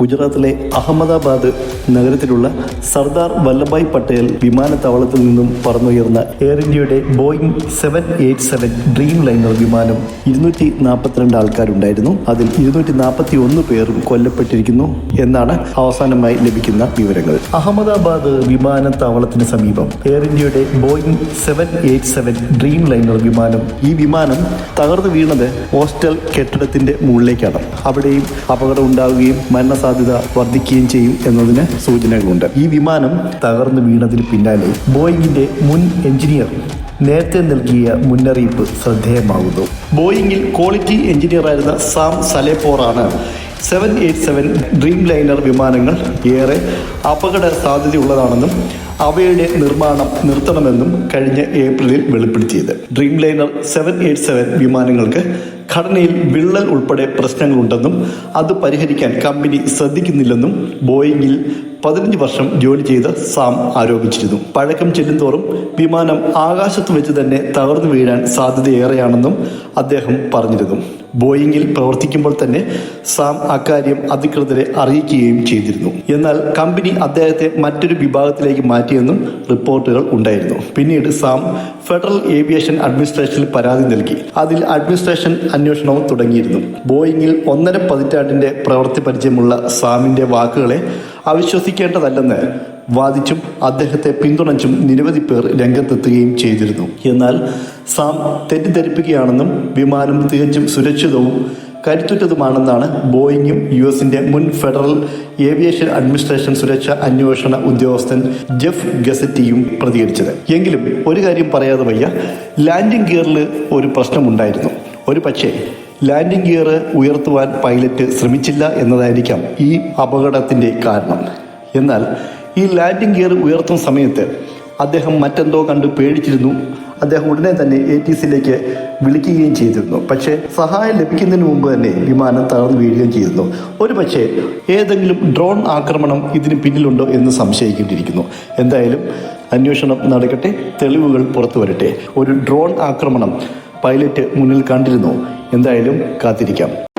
ഗുജറാത്തിലെ അഹമ്മദാബാദ് നഗരത്തിലുള്ള സർദാർ വല്ലഭായ് പട്ടേൽ വിമാനത്താവളത്തിൽ നിന്നും പറന്നുയർന്ന എയർ ഇന്ത്യയുടെ Boeing seven eight seven Dreamliner വിമാനം ഇരുന്നൂറ്റി നാൽപ്പത്തിരണ്ട് ആൾക്കാരുണ്ടായിരുന്നു. അതിൽ ഇരുന്നൂറ്റി നാൽപ്പത്തി ഒന്ന് പേരും കൊല്ലപ്പെട്ടിരിക്കുന്നു എന്നാണ് അവസാനമായി ലഭിക്കുന്ന വിവരങ്ങൾ. അഹമ്മദാബാദ് വിമാനത്താവളത്തിന് സമീപം എയർ ഇന്ത്യയുടെ Boeing seven eight seven Dreamliner വിമാനം ഈ വിമാനം തകർന്നു വീണത് ഹോസ്റ്റൽ കെട്ടിടത്തിന്റെ മുകളിലേക്കാണ്. അവിടെയും അപകടം ഉണ്ടാവുകയും മരണസാധ്യത വർദ്ധിക്കുകയും ചെയ്യും എന്നതിന് സൂചനകളുണ്ട്. ഈ വിമാനം തകർന്നു വീണതിന് പിന്നാലെ ബോയിങ്ങിന്റെ മുൻ എഞ്ചിനീയർ നേരത്തെ നൽകിയ മുന്നറിയിപ്പ് ശ്രദ്ധേയമാകുന്നു. ബോയിങ്ങിൽ ക്വാളിറ്റി എഞ്ചിനീയറായിരുന്ന സാം സലേപ്പോറാണ് seven eight seven Dreamliner വിമാനങ്ങൾ ഏറെ അപകട സാധ്യതയുള്ളതാണെന്നും അവയുടെ നിർമ്മാണം നിർത്തണമെന്നും കഴിഞ്ഞ ഏപ്രിലിൽ വെളിപ്പെടുത്തിയത്. Dreamliner seven eight seven വിമാനങ്ങൾക്ക് ഘടനയിൽ വിള്ളൽ ഉൾപ്പെടെ പ്രശ്നങ്ങളുണ്ടെന്നും അത് പരിഹരിക്കാൻ കമ്പനി ശ്രദ്ധിക്കുന്നില്ലെന്നും ബോയിങ്ങിൽ പതിനഞ്ച് വർഷം ജോലി ചെയ്ത സാം ആരോപിച്ചിരുന്നു. പഴക്കം ചെല്ലുന്തോറും വിമാനം ആകാശത്ത് വെച്ച് തന്നെ തകർന്നു വീഴാൻ സാധ്യതയേറെയാണെന്നും അദ്ദേഹം പറഞ്ഞിരുന്നു. ബോയിങ്ങിൽ പ്രവർത്തിക്കുമ്പോൾ തന്നെ സാം അക്കാര്യം അധികൃതരെ അറിയിക്കുകയും ചെയ്തിരുന്നു. എന്നാൽ കമ്പനി അദ്ദേഹത്തെ മറ്റൊരു വിഭാഗത്തിലേക്ക് മാറ്റിയെന്നും റിപ്പോർട്ടുകൾ ഉണ്ടായിരുന്നു. പിന്നീട് സാം ഫെഡറൽ ഏവിയേഷൻ അഡ്മിനിസ്ട്രേഷനിൽ പരാതി നൽകി. അതിൽ അഡ്മിനിസ്ട്രേഷൻ അന്വേഷണവും തുടങ്ങിയിരുന്നു. ബോയിങ്ങിൽ ഒന്നര പതിറ്റാണ്ടിന്റെ പ്രവൃത്തി പരിചയമുള്ള സാമിന്റെ വാക്കുകളെ അവിശ്വസിക്കേണ്ടതല്ലെന്ന് വാദിച്ചും അദ്ദേഹത്തെ പിന്തുണച്ചും നിരവധി പേർ രംഗത്തെത്തുകയും ചെയ്തിരുന്നു. എന്നാൽ സാം തെറ്റിദ്ധരിപ്പിക്കുകയാണെന്നും വിമാനം തികച്ചും സുരക്ഷിതവും കരുത്തുറ്റതുമാണെന്നാണ് ബോയിങ്ങും യു എസിന്റെ മുൻ ഫെഡറൽ ഏവിയേഷൻ അഡ്മിനിസ്ട്രേഷൻ സുരക്ഷാ അന്വേഷണ ഉദ്യോഗസ്ഥൻ ജെഫ് ഗസറ്റിയും പ്രതികരിച്ചത്. എങ്കിലും ഒരു കാര്യം പറയാതെ വയ്യ. ലാൻഡിംഗ് ഗിയറിൽ ഒരു പ്രശ്നമുണ്ടായിരുന്നു. ഒരു പക്ഷേ ലാൻഡിംഗ് ഗിയർ ഉയർത്തുവാൻ പൈലറ്റ് ശ്രമിച്ചില്ല എന്നതായിരിക്കാം ഈ അപകടത്തിന്റെ കാരണം. എന്നാൽ ഈ ലാൻഡിംഗ് ഗിയർ ഉയർത്തുന്ന സമയത്ത് അദ്ദേഹം മറ്റെന്തോ കണ്ട് പേടിച്ചിരുന്നു. അദ്ദേഹം ഉടനെ തന്നെ എ ടി സിയിലേക്ക് വിളിക്കുകയും ചെയ്തിരുന്നു. പക്ഷേ സഹായം ലഭിക്കുന്നതിന് മുമ്പ് തന്നെ വിമാനം തകർന്നു വീഴുകയും ചെയ്തിരുന്നു. ഒരു പക്ഷേ ഏതെങ്കിലും ഡ്രോൺ ആക്രമണം ഇതിന് പിന്നിലുണ്ടോ എന്ന് സംശയിക്കേണ്ടിയിരിക്കുന്നു. എന്തായാലും അന്വേഷണം നടക്കട്ടെ തെളിവുകൾ പുറത്തു വരട്ടെ. ഒരു ഡ്രോൺ ആക്രമണം പൈലറ്റ് മുന്നിൽ കണ്ടിരുന്നു. എന്തായാലും കാത്തിരിക്കാം.